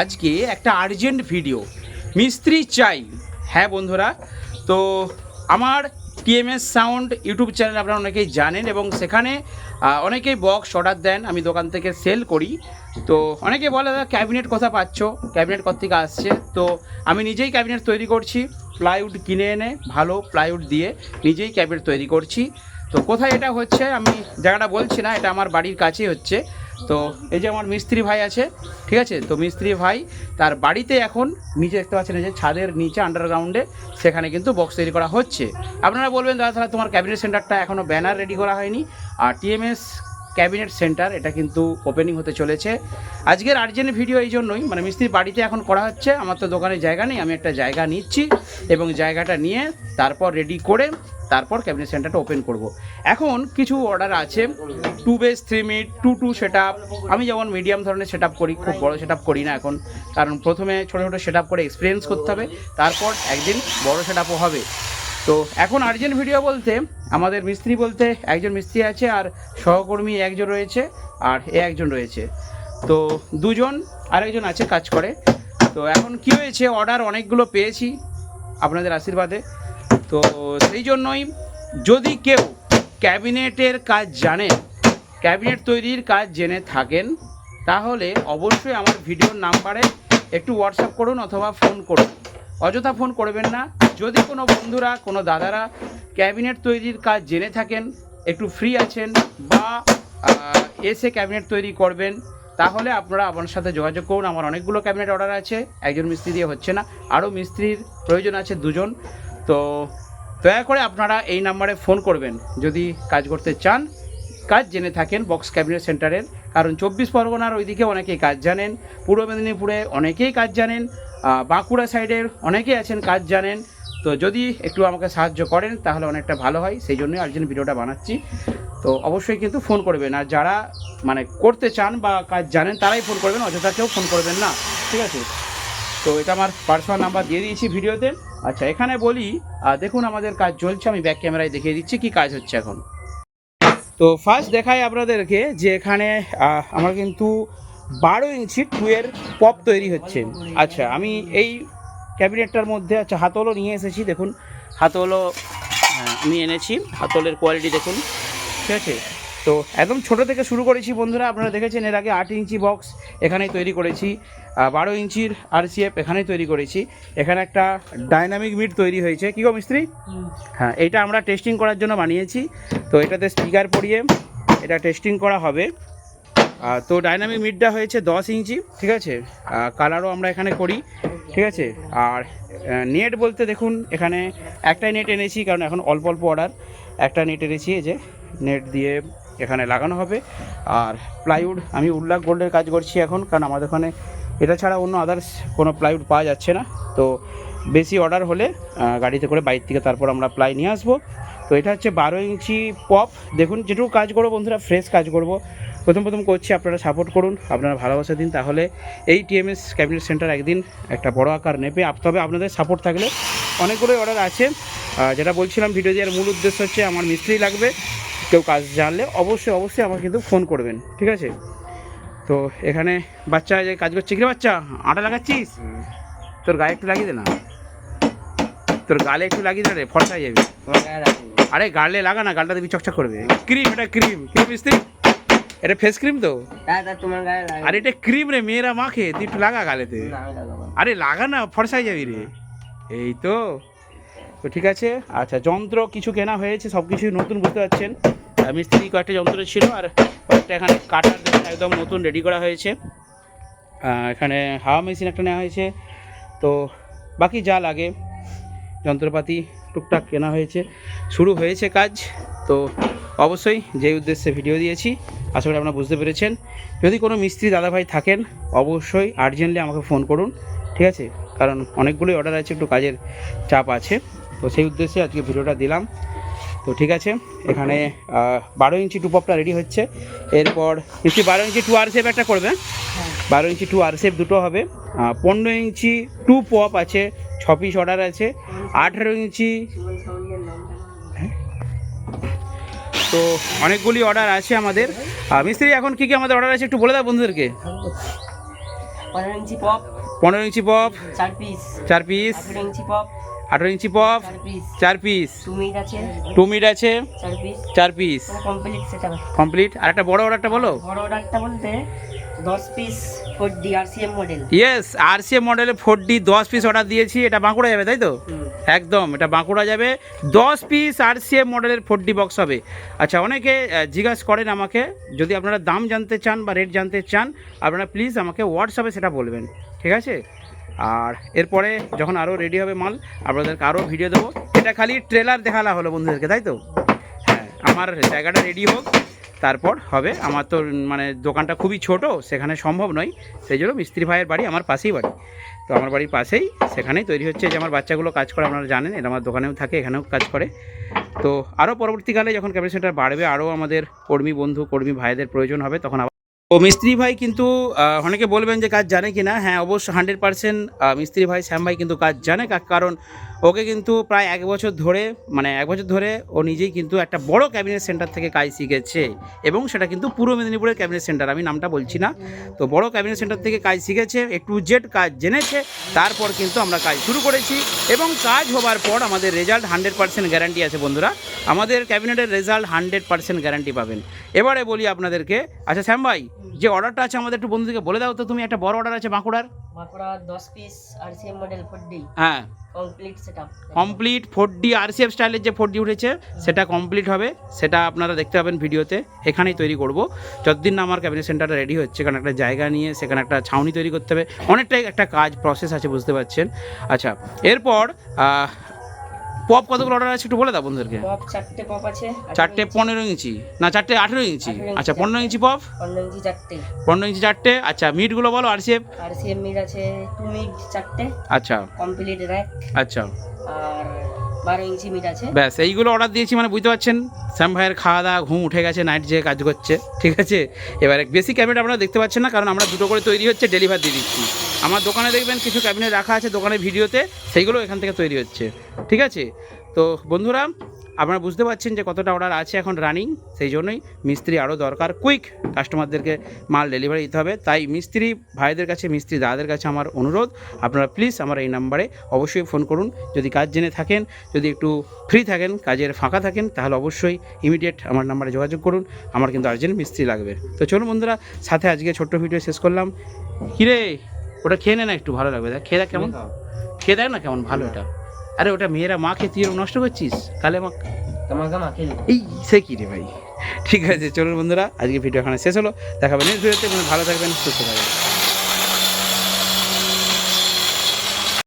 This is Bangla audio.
আজকে একটা আর্জেন্ট ভিডিও মিস্ত্রি চাই। হ্যাঁ বন্ধুরা, তো আমার টিএমএস সাউন্ড ইউটিউব চ্যানেল আপনারা অনেকেই জানেন এবং সেখানে অনেকেই বক্স অর্ডার দেন, আমি দোকান থেকে সেল করি। তো অনেকে বলে, দাদা ক্যাবিনেট কথা পাচ্ছ? ক্যাবিনেট কত থেকে আসছে? তো আমি নিজেই ক্যাবিনেট তৈরি করছি। প্লাইউড কিনে এনে, ভালো প্লাইউড দিয়ে নিজেই ক্যাবিনেট তৈরি করছি। তো কোথায় এটা হচ্ছে, আমি জায়গাটা বলছি না, এটা আমার বাড়ির কাছেই হচ্ছে। তো এই যে আমার মিস্ত্রি ভাই আছে, ঠিক আছে? তো মিস্ত্রি ভাই তার বাড়িতে এখন নিচে দেখতে পাচ্ছেন যে ছাদের নিচে আন্ডারগ্রাউন্ডে সেখানে কিন্তু বক্স তৈরি করা হচ্ছে। আপনারা বলবেন, দাদা, তাহলে তোমার ক্যাবিনেট সেন্টারটা এখনও ব্যানার রেডি করা হয়নি? আর টিএমএস ক্যাবিনেট সেন্টার এটা কিন্তু ওপেনিং হতে চলেছে। আজকের আর্জেন্ট ভিডিও এই জন্যই মানে মিস্ত্রির বাড়িতে এখন করা হচ্ছে, আমার তো দোকানে জায়গা নেই, আমি একটা জায়গা নিচ্ছি এবং জায়গাটা নিয়ে তারপর রেডি করে তারপর ক্যাবিনেট সেন্টারটা ওপেন করব। এখন কিছু অর্ডার আছে two base three meet two two set আমি যেমন মিডিয়াম ধরনের সেট করি, খুব বড় সেট করি না এখন। কারণ প্রথমে ছোটো ছোটো সেট করে এক্সপিরিয়েন্স করতে হবে, তারপর একদিন বড় সেট হবে। তো এখন আর্জেন্ট ভিডিও বলতে, আমাদের মিস্ত্রি বলতে একজন মিস্ত্রি আছে আর সহকর্মী একজন রয়েছে আর এ একজন রয়েছে। তো দুজন আরেকজন আছে কাজ করে। তো এখন কি হয়েছে? অর্ডার অনেকগুলো পেয়েছি। আপনাদের আশীর্বাদে। তো সেই জন্যই যদি কেউ ক্যাবিনেটের কাজ জানেন, ক্যাবিনেট তৈরির কাজ জেনে থাকেন, তাহলে অবশ্যই আমার ভিডিওর নাম্বারে একটু হোয়াটসঅ্যাপ করুন অথবা ফোন করুন। অযথা ফোন করবেন না। যদি কোনো বন্ধুরা, কোনো দাদারা ক্যাবিনেট তৈরির কাজ জেনে থাকেন, একটু ফ্রি আছেন বা এসে ক্যাবিনেট তৈরি করবেন, তাহলে আপনারা আমার সাথে যোগাযোগ করুন। আমার অনেকগুলো ক্যাবিনেট অর্ডার আছে। একজন মিস্ত্রি দিয়ে হচ্ছে না। আরও মিস্ত্রির প্রয়োজন আছে দুজন। তো দয়া করে আপনারা এই নাম্বারে ফোন করবেন। যদি কাজ করতে চান, কাজ জেনে থাকেন বক্স ক্যাবিনেট সেন্টারের। কারণ চব্বিশ পরগনার ওইদিকে অনেকেই কাজ জানেন, পূর্ব মেদিনীপুরে অনেকেই কাজ জানেন বাঁকুড়া সাইডের অনেকেই আছেন কাজ জানেন। তো যদি একটু আমাকে সাহায্য করেন, তাহলে অনেকটা ভালো হয়। সেই জন্যই আর্জেন্ট ভিডিওটা বানাচ্ছি। তো অবশ্যই কিন্তু ফোন করবেন। আর যারা মানে করতে চান বা কাজ জানেন, তারাই ফোন করবেন, অযথা কেউ ফোন করবেন না। ঠিক আছে? তো এটা আমার পার্সোনাল নাম্বার দিয়ে দিয়েছি ভিডিওতে। আচ্ছা এখানে বলি দেখুন আমাদের কাজ চলছে আমি ব্যাক ক্যামেরায় দেখিয়ে দিচ্ছি কি কাজ হচ্ছে এখন। তো ফার্স্ট দেখাই আপনাদেরকে যে এখানে আমার কিন্তু বারো ইঞ্চি টুয়ের পপ তৈরি হচ্ছে। আচ্ছা আমি এই ক্যাবিনেটটার মধ্যে আচ্ছা হাতলও নিয়ে এসেছি দেখুন হাতলও হ্যাঁ, আমি এনেছি হাতলের কোয়ালিটি দেখুন ঠিক আছে? তো একদম ছোট থেকে শুরু করেছি বন্ধুরা আপনারা দেখেছেন এর আগে আট ইঞ্চি বক্স এখানেই তৈরি করেছি। বারো ইঞ্চির আরসিএফ এখানেই তৈরি করেছি। এখানে একটা ডাইনামিক মিট তৈরি হয়েছে। কী গো মিস্ত্রি? হ্যাঁ এটা আমরা টেস্টিং করার জন্য বানিয়েছি। তো এটাতে স্পিকার পরিয়ে এটা টেস্টিং করা হবে। তো ডাইনামিক মিটটা হয়েছে দশ ইঞ্চি, ঠিক আছে? কালারও আমরা এখানে করি, ঠিক আছে? আর নেট বলতে দেখুন, এখানে একটাই নেট এনেছি, কারণ এখন অল্প অল্প অর্ডার একটা নেট এনেছি, এই যে নেট দিয়ে এখানে লাগানো হবে। আর প্লাইউড আমি উল্লাখ গোল্ডের কাজ করছি এখন, কারণ আমাদের ওখানে এটা ছাড়া অন্য আদার্স কোনো প্লাইউড পাওয়া যাচ্ছে না। তো বেশি অর্ডার হলে গাড়িতে করে বাইর থেকে তারপর আমরা প্লাই নিয়ে আসব। তো এটা হচ্ছে বারো ইঞ্চি পপ দেখুন, যেটুকু কাজ করব বন্ধুরা ফ্রেশ কাজ করব। প্রথম প্রথম করছি, আপনারা সাপোর্ট করুন, আপনারা ভালোবাসা দিন। তাহলে এই টিএমএস ক্যাবিনেট সেন্টার একদিন একটা বড় আকার নেবে। তবে আপনাদের সাপোর্ট থাকলে অনেকগুলোই অর্ডার আছে। যেটা বলছিলাম ভিডিও দেওয়ার মূল উদ্দেশ্য হচ্ছে, আমার মিস্ত্রি লাগবে। কেউ কাজ জানলে অবশ্যই অবশ্যই আমাকে কিন্তু ফোন করবেন ঠিক আছে? তো এখানে বাচ্চা যে কাজ করছে কি বাচ্চা আটা লাগাচ্ছিস? তোর গায়ে একটু লাগিয়ে দে না। তোর গালে একটু লাগিয়ে দে রে ফর্সা হয়ে যাবি আরে গালে লাগা না গালটা দিবি চকচক করবে। ক্রিম এটা ক্রিম। ক্রিম মিস্ত্রি এটা ফেস ক্রিম তো? তোমার আরে এটা ক্রিম রে মেয়েরা মাখে তুই একটু লাগা গালেতে। আরে লাগা না ফর্সাই যাবি রে। এই তো। তো ঠিক আছে আচ্ছা যন্ত্র কিছু কেনা হয়েছে সব কিছুই নতুন বুঝতে পারছেন? মিস্ত্রি কয়েকটা যন্ত্র ছিল আর কয়েকটা এখানে কাটার একদম নতুন রেডি করা হয়েছে। এখানে হাওয়া মেশিন একটা নেওয়া হয়েছে। তো বাকি যা লাগে, যন্ত্রপাতি টুকটাক কেনা হয়েছে। শুরু হয়েছে কাজ। তো অবশ্যই যে উদ্দেশ্যে ভিডিও দিয়েছি, আশা করি আপনারা বুঝতে পেরেছেন। যদি কোনো মিস্ত্রি দাদাভাই থাকেন, অবশ্যই আর্জেন্টলি আমাকে ফোন করুন, ঠিক আছে? কারণ অনেকগুলোই অর্ডার আছে, একটু কাজের চাপ আছে। তো সেই উদ্দেশ্যে আজকে ভিডিওটা দিলাম। তো ঠিক আছে এখানে বারো ইঞ্চি টু পপটা রেডি হচ্ছে। এরপর নিশ্চয়ই বারো ইঞ্চি টু আর সেপ একটা করবে। বারো ইঞ্চি টু আর সেপ দুটো হবে। পনেরো ইঞ্চি টু পপ আছে ছ পিস অর্ডার আছে। আঠেরো ইঞ্চি তো অনেকগুলি অর্ডার আছে আমাদের। মিস্ত্রি এখন কী কী আমাদের অর্ডার আছে একটু বলে দাও বন্ধুদেরকে। পনেরো ইঞ্চি পপ পনেরো ইঞ্চি পপ চার পিস চার পিস ইঞ্চি পপ আঠেরো ইঞ্চি পপ চার পিস টু মিট আছে। চার পিস কমপ্লিট আর একটা বড় অর্ডারটা বলো। বড় অর্ডারটা বলতে দশ piece four D RCM model yes R C মডেলে ফোর ডি দশ পিস অর্ডার দিয়েছি এটা বাঁকুড়া যাবে তাই তো? একদম এটা বাঁকুড়া যাবে। দশ পিস আর মডেলের ফোর ডি বক্স হবে। আচ্ছা অনেকে জিজ্ঞাসা করেন আমাকে যদি আপনারা দাম জানতে চান বা রেট জানতে চান আপনারা প্লিজ আমাকে হোয়াটসঅ্যাপে সেটা বলবেন। ঠিক আছে? আর এরপরে যখন আরও রেডি হবে মাল, আপনাদেরকে আরও ভিডিও দেবো। এটা খালি ট্রেলার দেখালা হলো বন্ধুদেরকে, তাই তো? হ্যাঁ আমার জায়গাটা রেডি হোক, তারপর হবে আমার তো মানে দোকানটা খুবই ছোট, সেখানে সম্ভব নয়, সেই জন্য মিস্ত্রি ভাইয়ের বাড়ি, আমার পাশেই বাড়ি। তো আমার বাড়ির পাশেই সেখানেই তৈরি হচ্ছে যে আমার বাচ্চাগুলো কাজ করে, আপনারা জানেন, এটা আমার দোকানেও থাকে, এখানেও কাজ করে। তো আরও পরবর্তীকালে যখন ক্যাপাসিটি সেন্টার বাড়বে আরও আমাদের কর্মী বন্ধু, কর্মী ভাইদের প্রয়োজন হবে, তখন ও মিস্ত্রি ভাই কিন্তু অনেকে বলবেন যে কাজ জানে কি না হ্যাঁ অবশ্য হান্ড্রেড পার্সেন্ট মিস্ত্রি ভাই শ্যাম ভাই কিন্তু কাজ জানে কারণ ওকে কিন্তু প্রায় এক বছর ধরে মানে এক বছর ধরে ও নিজেই কিন্তু একটা বড় ক্যাবিনেট সেন্টার থেকে কাজ শিখেছে। এবং সেটা কিন্তু পূর্ব মেদিনীপুরের ক্যাবিনেট সেন্টার, আমি নামটা বলছি না। তো বড় ক্যাবিনেট সেন্টার থেকে কাজ শিখেছে একটু জেড কাজ জেনেছে, তারপর কিন্তু আমরা কাজ শুরু করেছি। এবং কাজ হবার পর আমাদের রেজাল্ট হান্ড্রেড পার্সেন্ট গ্যারান্টি আছে বন্ধুরা। আমাদের ক্যাবিনেটের রেজাল্ট হান্ড্রেড পার্সেন্ট গ্যারান্টি পাবেন। এবারে বলি আপনাদেরকে আচ্ছা শ্যাম ভাই যে অর্ডারটা আছে আমাদের একটু বন্ধুদেরকে বলে দাও তো তুমি একটা বড় অর্ডার আছে বাঁকুড়ার। বাঁকুড়া দশ piece RCM model four D হ্যাঁ। কমপ্লিট সেটা কমপ্লিট ফোর ডি আরসিএফ স্টাইলের যে ফোর ডি উঠেছে সেটা কমপ্লিট হবে। সেটা আপনারা দেখতে পাবেন ভিডিওতে। এখানেই তৈরি করব। যতদিন না আমার ক্যাবিনেট সেন্টারটা রেডি হচ্ছে কারণ একটা জায়গা নিয়ে সেখানে একটা ছাউনি তৈরি করতে হবে। অনেকটাই একটা কাজ প্রসেস আছে বুঝতে পারছেন? আচ্ছা এরপর পপ কতগুলো অর্ডার আছে একটু বলে দাও বন্ধুদেরকে? পপ চারটে পপ আছে চারটে পনেরো ইঞ্চি। না চারটে আঠেরো ইঞ্চি। আচ্ছা পনেরো ইঞ্চি পপ? পনেরো ইঞ্চি চারটে। পনেরো ইঞ্চি চারটে। আচ্ছা মিটগুলো বলো আরসিএফ? আরসিএম মিড আছে টু মিড চারটে। আচ্ছা। কমপ্লিট র্যাক আচ্ছা। আর বারো ইঞ্চি আছে। ব্যাস এইগুলো অর্ডার দিয়েছি মানে বুঝতে পারছেন? শ্যাম ভাইয়ের খাওয়া দাওয়া ঘুম উঠে গেছে নাইট যে কাজ করছে ঠিক আছে? এবারে বেশি ক্যাবিনেট আপনারা দেখতে পাচ্ছেন না কারণ আমরা দুটো করে তৈরি হচ্ছে ডেলিভার দিয়ে দিচ্ছি। আমার দোকানে দেখবেন কিছু ক্যাবিনেট রাখা আছে দোকানের ভিডিওতে, সেইগুলো এখান থেকে তৈরি হচ্ছে। ঠিক আছে? তো বন্ধুরা, আপনারা বুঝতে পারছেন যে কতটা অর্ডার আছে এখন রানিং সেই জন্যই মিস্ত্রি আরও দরকার। কুইক কাস্টমারদেরকে মাল ডেলিভারি দিতে হবে। তাই মিস্ত্রি ভাইদের কাছে, মিস্ত্রি দাদাদের কাছে আমার অনুরোধ, আপনারা প্লিজ আমার এই নাম্বারে অবশ্যই ফোন করুন। যদি কাজ জেনে থাকেন, যদি একটু ফ্রি থাকেন, কাজের ফাঁকা থাকেন, তাহলে অবশ্যই ইমিডিয়েট আমার নাম্বারে যোগাযোগ করুন। আমার কিন্তু আর্জেন্ট মিস্ত্রি লাগবে। তো চলুন বন্ধুরা, সাথে আজকে ছোট্ট ভিডিও শেষ করলাম। কিরে ওটা খেয়ে নে না একটু ভালো লাগবে। দেখ খেয়ে দেখ কেমন। খেয়ে দেখ না কেমন ভালো এটা। আরে ওটা মেয়েরা মা খেয়ে তুই নষ্ট করছিস? কালে মা এই সে কি রে ভাই? ঠিক আছে চলুন বন্ধুরা আজকে ভিডিও এখানে শেষ হলো। দেখাবেন ভালো থাকবেন সুস্থ থাকবেন।